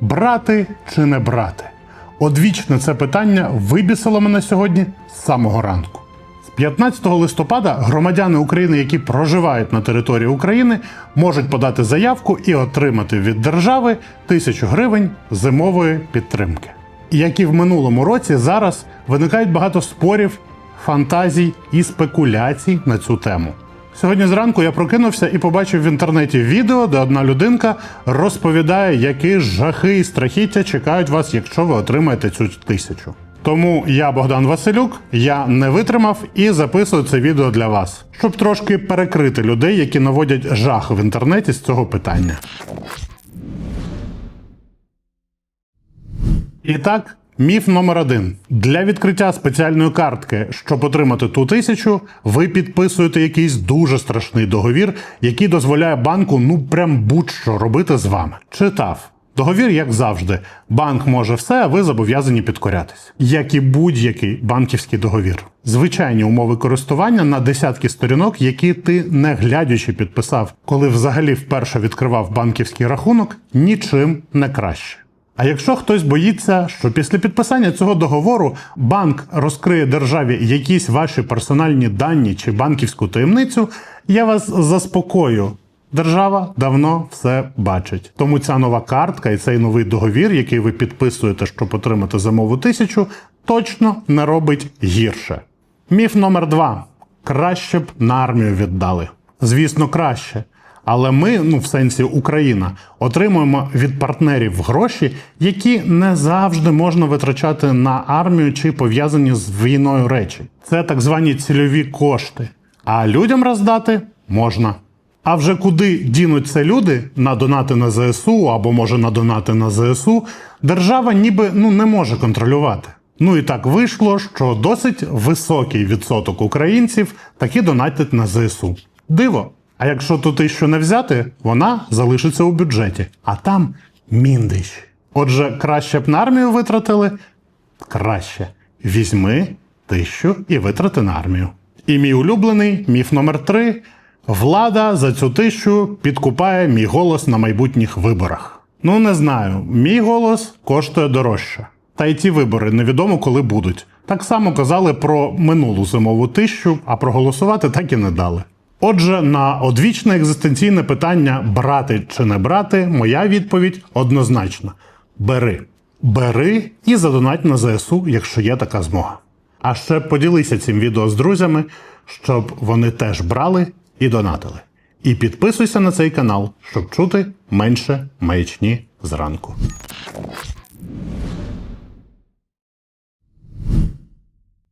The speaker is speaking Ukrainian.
Брати чи не брати? Одвічне це питання вибісило мене сьогодні з самого ранку. З 15 листопада громадяни України, які проживають на території України, можуть подати заявку і отримати від держави тисячу гривень зимової підтримки. Як і в минулому році, зараз виникають багато спорів, фантазій і спекуляцій на цю тему. Сьогодні зранку я прокинувся і побачив в інтернеті відео, де одна людинка розповідає, які жахи і страхіття чекають вас, якщо ви отримаєте цю тисячу. Тому я, Богдан Василюк, я не витримав і записую це відео для вас, щоб трошки перекрити людей, які наводять жах в інтернеті з цього питання. І так, міф номер один. Для відкриття спеціальної картки, щоб отримати ту тисячу, ви підписуєте якийсь дуже страшний договір, який дозволяє банку ну прям будь-що робити з вами. Читав. Договір, як завжди, банк може все, а ви зобов'язані підкорятись, як і будь-який банківський договір. Звичайні умови користування на десятки сторінок, які ти не глядячи підписав, коли взагалі вперше відкривав банківський рахунок, нічим не краще. А якщо хтось боїться, що після підписання цього договору банк розкриє державі якісь ваші персональні дані чи банківську таємницю, я вас заспокою. Держава давно все бачить. Тому ця нова картка і цей новий договір, який ви підписуєте, щоб отримати зимову тисячу, точно не робить гірше. Міф номер два: краще б на армію віддали. Звісно, краще. Але ми, ну в сенсі Україна, отримуємо від партнерів гроші, які не завжди можна витрачати на армію чи пов'язані з війною речі. Це так звані цільові кошти. А людям роздати можна. А вже куди дінуться люди на донати на ЗСУ або може на донати на ЗСУ, держава ніби ну не може контролювати. Ну і так вийшло, що досить високий відсоток українців таки донатять на ЗСУ. Диво. А якщо ту тисячу не взяти, вона залишиться у бюджеті, а там міндич. Отже, краще б на армію витратили? Краще. Візьми тисячу і витрати на армію. І мій улюблений міф номер три: влада за цю тисячу підкупає мій голос на майбутніх виборах. Ну не знаю, мій голос коштує дорожче. Та й ці вибори невідомо коли будуть. Так само казали про минулу зимову тисячу, а проголосувати так і не дали. Отже, на одвічне екзистенційне питання брати чи не брати, моя відповідь однозначна: бери. Бери і задонать на ЗСУ, якщо є така змога. А ще поділися цим відео з друзями, щоб вони теж брали і донатили. І підписуйся на цей канал, щоб чути менше маячні зранку.